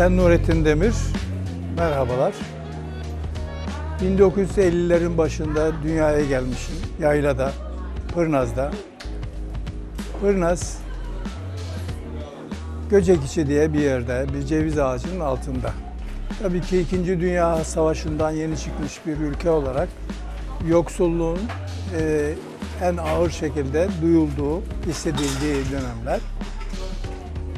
Ben Nurettin Demir. Merhabalar. 1950'lerin başında dünyaya gelmişim. Yaylada, Pırnaz'da. Pırnaz, Göcekiçi diye bir yerde, bir ceviz ağacının altında. Tabii ki İkinci Dünya Savaşı'ndan yeni çıkmış bir ülke olarak yoksulluğun e, en ağır şekilde duyulduğu, hissedildiği dönemler.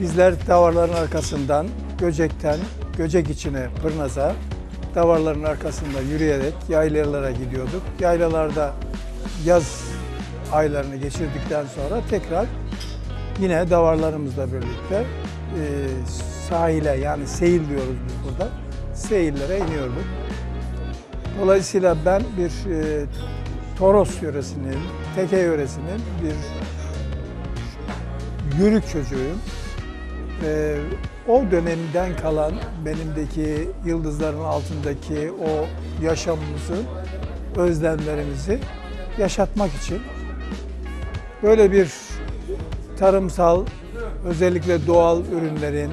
Bizler davarların arkasından Göcek'ten Göcek içine Pırnaz'a davarların arkasında yürüyerek yaylalara gidiyorduk. Yaylalarda yaz aylarını geçirdikten sonra tekrar yine davarlarımızla birlikte e, sahile yani seyil diyoruz biz burada. Seyillere iniyorduk. Dolayısıyla ben bir e, Toros yöresinin, Teke yöresinin bir yürük çocuğuyum. Ee, o dönemden kalan benimdeki yıldızların altındaki o yaşamımızı, özlemlerimizi yaşatmak için böyle bir tarımsal, özellikle doğal ürünlerin,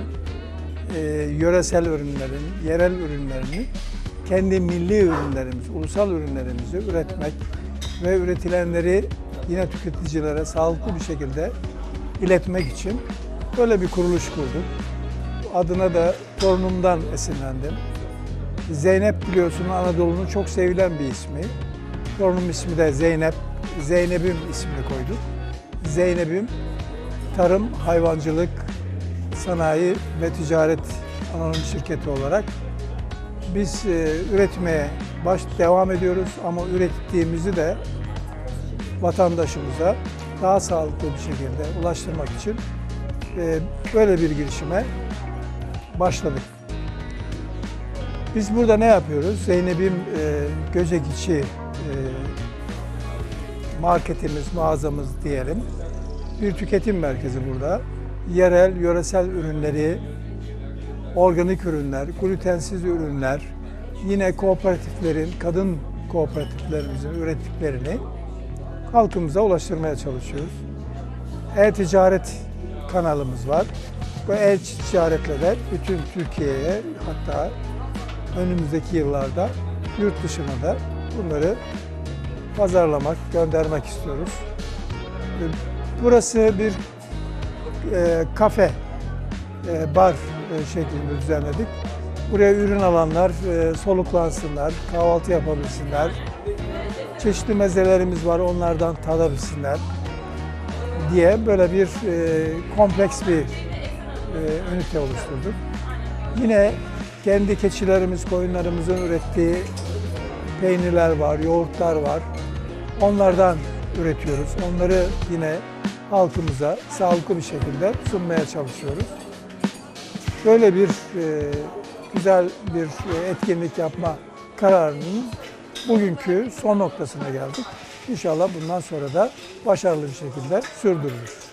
e, yöresel ürünlerin, yerel ürünlerini kendi milli ürünlerimiz, ulusal ürünlerimizi üretmek ve üretilenleri yine tüketicilere sağlıklı bir şekilde iletmek için böyle bir kuruluş kurduk. Adına da torunumdan esinlendim. Zeynep biliyorsun Anadolu'nun çok sevilen bir ismi. Torunum ismi de Zeynep. Zeynep'im ismini koyduk. Zeynep'im tarım, hayvancılık, sanayi ve ticaret anonim şirketi olarak biz e, üretmeye baş devam ediyoruz ama ürettiğimizi de vatandaşımıza daha sağlıklı bir şekilde ulaştırmak için böyle bir girişime başladık. Biz burada ne yapıyoruz? Zeynep'im e, Göcekiçi e, marketimiz, mağazamız diyelim. Bir tüketim merkezi burada. Yerel, yöresel ürünleri, organik ürünler, glutensiz ürünler, yine kooperatiflerin, kadın kooperatiflerimizin ürettiklerini halkımıza ulaştırmaya çalışıyoruz. E-ticaret kanalımız var. Bu e-ticaretle de bütün Türkiye'ye hatta önümüzdeki yıllarda yurt dışına da bunları pazarlamak, göndermek istiyoruz. Burası bir e, kafe, e, bar e, şeklinde düzenledik. Buraya ürün alanlar e, soluklansınlar, kahvaltı yapabilsinler. Çeşitli mezelerimiz var, onlardan tadabilsinler diye böyle bir e, kompleks bir e, ünite oluşturduk. Yine kendi keçilerimiz, koyunlarımızın ürettiği peynirler var, yoğurtlar var. Onlardan üretiyoruz. Onları yine halkımıza sağlıklı bir şekilde sunmaya çalışıyoruz. Böyle bir e, güzel bir e, etkinlik yapma kararının bugünkü son noktasına geldik. İnşallah bundan sonra da başarılı bir şekilde sürdürülür.